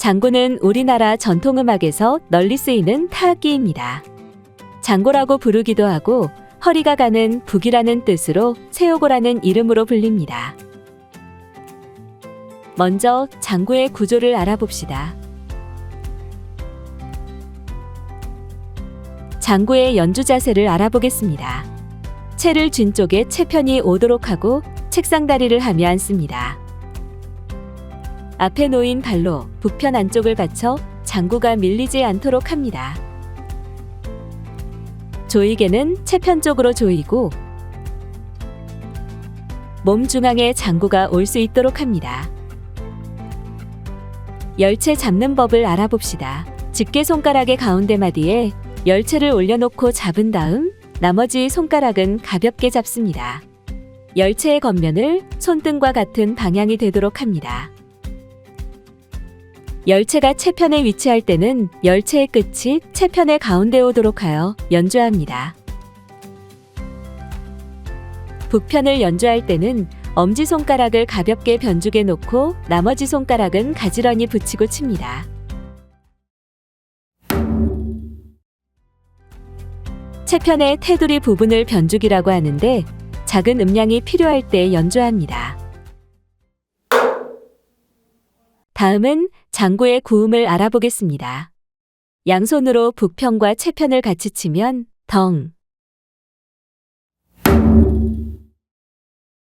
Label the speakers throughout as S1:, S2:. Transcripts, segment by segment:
S1: 장구는 우리나라 전통음악에서 널리 쓰이는 타악기입니다. 장고라고 부르기도 하고 허리가 가는 북이라는 뜻으로 세오고라는 이름으로 불립니다. 먼저 장구의 구조를 알아봅시다. 장구의 연주 자세를 알아보겠습니다. 채를 쥔 쪽에 채편이 오도록 하고 책상 다리를 하며 앉습니다. 앞에 놓인 발로 북편 안쪽을 받쳐 장구가 밀리지 않도록 합니다. 조이개는 채편 쪽으로 조이고 몸 중앙에 장구가 올 수 있도록 합니다. 열채 잡는 법을 알아봅시다. 집게 손가락의 가운데 마디에 열채를 올려놓고 잡은 다음 나머지 손가락은 가볍게 잡습니다. 열채의 겉면을 손등과 같은 방향이 되도록 합니다. 열채가 채편에 위치할 때는 열채의 끝이 채편의 가운데 오도록 하여 연주합니다. 북편을 연주할 때는 엄지손가락을 가볍게 변죽에 놓고 나머지 손가락은 가지런히 붙이고 칩니다. 채편의 테두리 부분을 변죽이라고 하는데 작은 음량이 필요할 때 연주합니다. 다음은 장구의 구음을 알아보겠습니다. 양손으로 북편과 채편을 같이 치면 덩.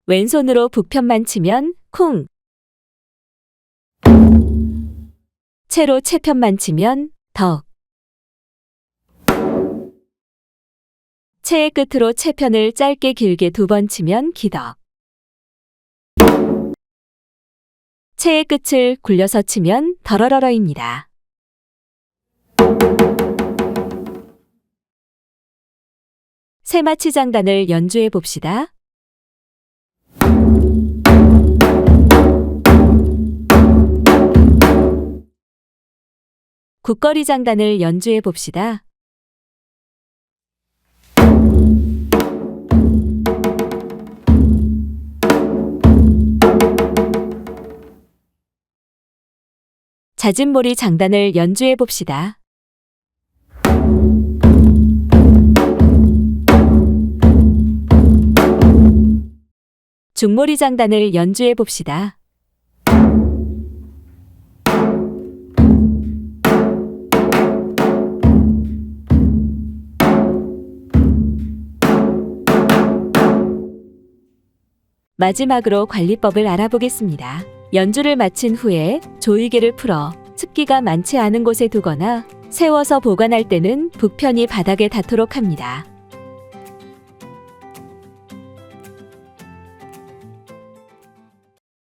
S1: 왼손으로 북편만 치면 쿵. 채로 채편만 치면 덕. 채의 끝으로 채편을 짧게 길게 두 번 치면 기덕. 채의 끝을 굴려서 치면 더러러러입니다. 세마치 장단을 연주해 봅시다. 국거리 장단을 연주해 봅시다. 자진몰이 장단을 연주해 봅시다. 중몰이 장단을 연주해 봅시다. 마지막으로 관리법을 알아보겠습니다. 연주를 마친 후에 조이개를 풀어 습기가 많지 않은 곳에 두거나 세워서 보관할 때는 북편이 바닥에 닿도록 합니다.